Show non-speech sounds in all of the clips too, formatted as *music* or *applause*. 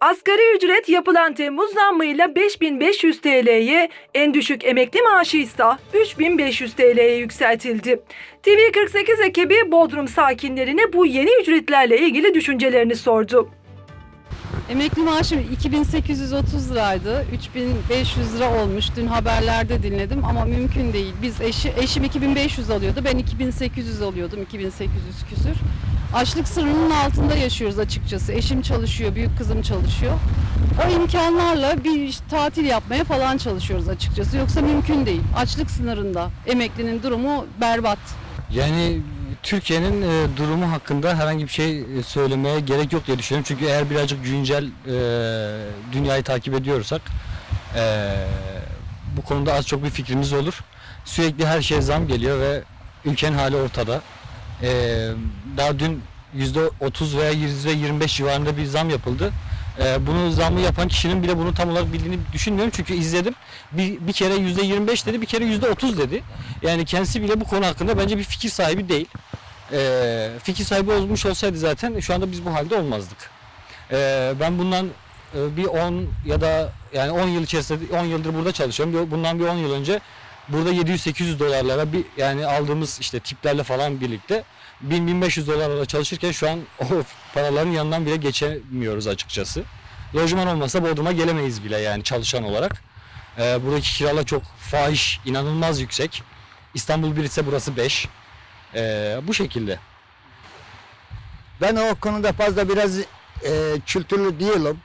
Asgari ücret yapılan Temmuz zammıyla 5500 TL'ye, en düşük emekli maaşı ise 3500 TL'ye yükseltildi. TV48 ekibi Bodrum sakinlerine bu yeni ücretlerle ilgili düşüncelerini sordu. Emekli maaşım 2830 liraydı. 3500 lira olmuş. Dün haberlerde dinledim ama mümkün değil. Biz eşi, eşim 2500 alıyordu. Ben 2800 alıyordum. 2800 küsür. Açlık sınırının altında yaşıyoruz açıkçası. Eşim çalışıyor, büyük kızım çalışıyor. O imkanlarla bir tatil yapmaya falan çalışıyoruz açıkçası. Yoksa mümkün değil. Açlık sınırında. Emeklinin durumu berbat. Yani Türkiye'nin e, durumu hakkında herhangi bir şey e, söylemeye gerek yok diye düşünüyorum. Çünkü eğer birazcık güncel e, dünyayı takip ediyorsak e, bu konuda az çok bir fikrimiz olur. Sürekli her şeye zam geliyor ve ülkenin hali ortada. E, daha dün %30 veya %25 civarında bir zam yapıldı. E, bunu zamı yapan kişinin bile bunu tam olarak bildiğini düşünmüyorum. Çünkü izledim. Bir, bir kere %25 dedi, bir kere %30 dedi. Yani kendisi bile bu konu hakkında bence bir fikir sahibi değil. Ee, fikir sahibi olmuş olsaydı zaten şu anda biz bu halde olmazdık. Ee, ben bundan e, bir 10 ya da yani 10 yıl içerisinde 10 yıldır burada çalışıyorum. Bundan bir 10 yıl önce burada 700-800 dolarlara bir yani aldığımız işte tiplerle falan birlikte 1000-1500 dolarlara çalışırken şu an *laughs* o paraların yanından bile geçemiyoruz açıkçası. Lojman olmasa Bodrum'a gelemeyiz bile yani çalışan olarak. Ee, buradaki kiralar çok fahiş, inanılmaz yüksek. İstanbul 1 ise burası 5. Ee, bu şekilde. Ben o konuda fazla biraz e, kültürlü değilim.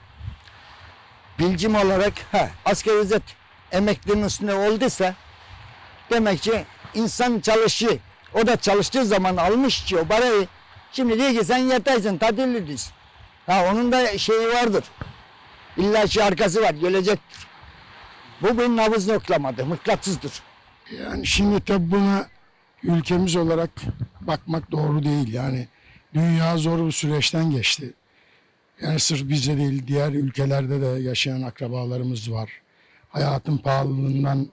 Bilgim olarak ha, asgari ücret emeklinin üstünde olduysa demek ki insan çalışıyor. O da çalıştığı zaman almış ki o parayı. Şimdi diyor ki sen yetersin, tatillisin. Ha onun da şeyi vardır. İlla ki arkası var, gelecektir. Bu bir nabız yoklamadı, mıknatısdır. Yani şimdi tabii buna ülkemiz olarak bakmak doğru değil. Yani dünya zor bir süreçten geçti. Yani sırf bizde değil diğer ülkelerde de yaşayan akrabalarımız var. Hayatın pahalılığından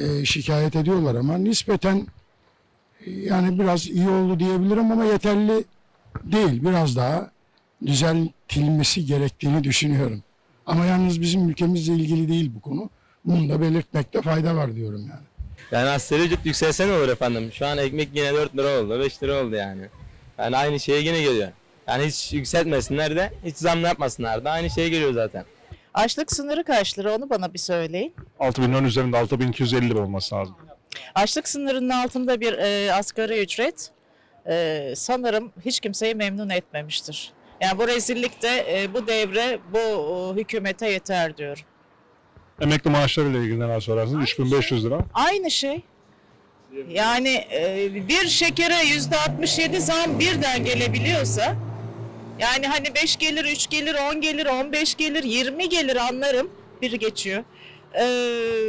e, şikayet ediyorlar ama nispeten e, yani biraz iyi oldu diyebilirim ama yeterli değil. Biraz daha düzeltilmesi gerektiğini düşünüyorum. Ama yalnız bizim ülkemizle ilgili değil bu konu. Bunu da belirtmekte fayda var diyorum yani. Yani asgari ücret yükselse ne olur efendim? Şu an ekmek yine 4 lira oldu, 5 lira oldu yani. Yani aynı şeye yine geliyor. Yani hiç yükseltmesinler de, hiç zam yapmasınlar da aynı şeye geliyor zaten. Açlık sınırı kaç lira onu bana bir söyleyin. 6000 liranın üzerinde 6250 lira olması lazım. Açlık sınırının altında bir e, asgari ücret e, sanırım hiç kimseyi memnun etmemiştir. Yani bu rezillikte e, bu devre bu e, hükümete yeter diyorum. Emekli maaşlarıyla ilgili neler sorarsınız? 3500 lira. Aynı şey. Yani e, bir şekere yüzde 67 zam birden gelebiliyorsa yani hani 5 gelir, 3 gelir, 10 gelir, 15 gelir, 20 gelir anlarım. Bir geçiyor. E,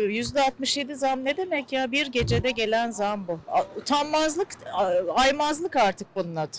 Yüzde 67 zam ne demek ya? Bir gecede gelen zam bu. Utanmazlık, aymazlık artık bunun adı.